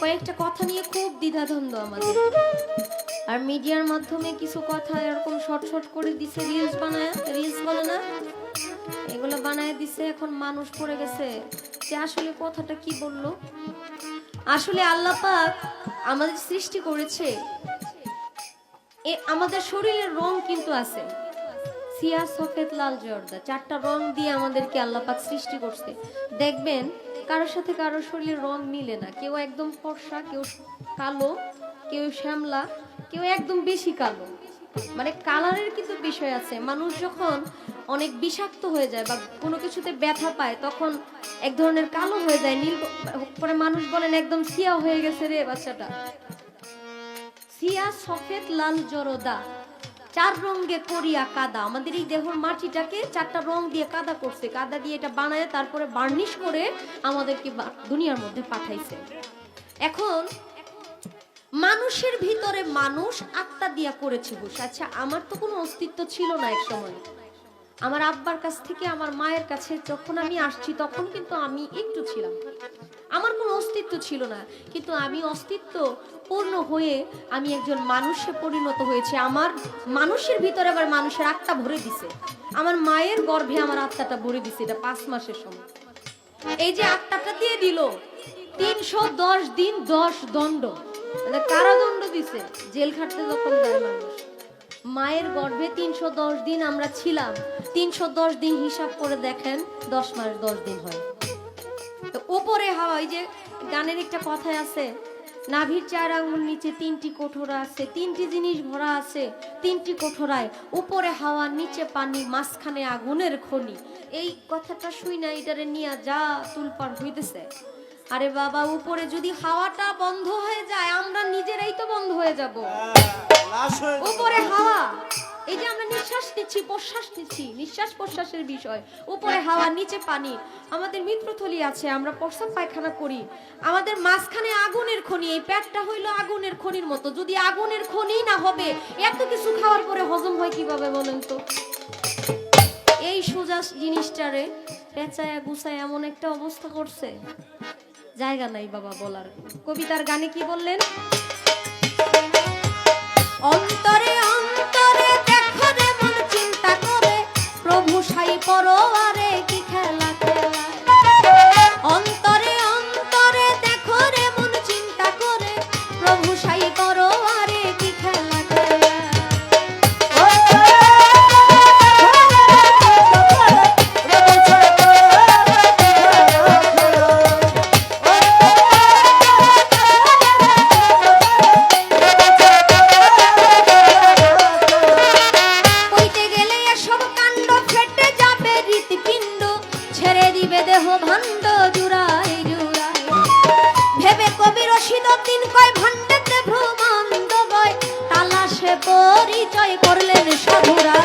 কয়েকটা কথা নিয়ে খুব দ্বিধাদ্বন্দ্ব আমাদের। আর মিডিয়ার মাধ্যমে কিছু কথা এরকম শর্ট শর্ট করে দিছে রিলস বানায় রিলস বলে না? এগুলো বানায় দিছে, এখন মানুষ পড়ে গেছে যে আসলে কথাটা কি বলল? আসলে আল্লাহ পাক আমাদের সৃষ্টি করেছে। এ আমাদের শরীরের রং কিন্তু আছে। সিয়া সফেদ লাল জর্দা, চারটা রং দিয়ে আমাদেরকে আল্লাহ পাক সৃষ্টি করছে। দেখবেন কারোর সাথে কারোর শরীরের রং মিলে না। কেউ একদম ফর্সা, কেউ কালো, কেউ শ্যামলা, কেউ একদম বেশি কালো। মানে কালারের কিন্তু বিষয় আছে। মানুষ যখন অনেক বিষাক্ত হয়ে যায় বা কোনো কিছুতে ব্যথা পায়, তখন এক ধরনের কালো হয়ে যায়, নীল পরে মানুষ বলেন, একদম সিয়া হয়ে গেছে রে বাচ্চাটা। সিয়া সফেদ লাল জরদা। চার রঙে করিয়া কাদা। আমাদের এই দেহর মাটিটাকে চারটা রং দিয়ে কাদা করছে। কাদা দিয়ে এটা বানায় তারপরে বার্নিশ করে আমাদেরকে দুনিয়ার মধ্যে পাঠাইছে। এখন মানুষের ভিতরে মানুষ আত্মা দিয়া করেছে বুস আচ্ছা আমার তো কোনো অস্তিত্ব ছিল না এক সময়। আমার আব্বার কাছ থেকে, আমার মায়ের কাছে যখন আমি আসছি, তখন কিন্তু আমি একটু ছিলাম। আমার কোনো অস্তিত্ব ছিল না। কিন্তু আমি অস্তিত্ব পূর্ণ হয়ে আমি একজন মানুষে পরিণত হয়েছে। আমার মানুষের ভিতরে আবার মানুষের আত্মা ভরে দিছে। আমার মায়ের গর্ভে আমার আত্মাটা ভরে দিছে এটা পাঁচ মাসের সময়। এই যে আত্মাটা দিয়ে দিল, তিনশো দশ দিন দশ দণ্ড। কারাদণ্ড দিছে? জেল খাটতে যখন মায়ের গর্ভে তিনশো দশ দিন আমরা ছিলাম। তিনশো দশ দিন হিসাব করে দেখেন, দশ মাস দশ দিন হয়। তো উপরে হাওয়া এই যে গানের একটা কথায় আছে নাভির চার আঙুল নিচে তিনটি কোঠরা আছে তিনটি জিনিস ভরা আছে তিনটি কোঠরায় উপরে হাওয়া নিচে পানি মাঝখানে আগুনের খনি। এই কথাটা শুই না এটারে নিয়ে যা তুলপার হইতেছে। আরে বাবা উপরে যদি হাওয়াটা বন্ধ হয়ে যায় আমরা নিজেরাই তো বন্ধ হয়ে যাব। লাশ উপরে হাওয়া। এই যে আমরা নিঃশ্বাস নিচ্ছি, প্রশ্বাস নিচ্ছি, নিঃশ্বাস প্রশ্বাসের বিষয়। উপরে হাওয়া, নিচে পানি। আমাদের মিত্রথলি আছে, আমরা প্রস্রাব পায়খানা করি। আমাদের মাঝখানে আগুনের খনি, এই পেটটা হইল আগুনের খনির মতো। যদি আগুনের খনি না হবে, এত কিছু খাওয়ার পরে হজম হয় কীভাবে বলেন তো? এই সোজা জিনিসটারে পেঁচায়া গুছায় এমন একটা অবস্থা করছে। জায়গা নাই বাবা বলার। কবিতার গানে কি বললেন? ভাণ্ড জুড়াই জুড়াই ভেবে কবি রশিদ দিন কয়, ভাণ্ডেতে ভ্রমান্দ বয় তালাশে পরিচয় করলেন সাধুরা।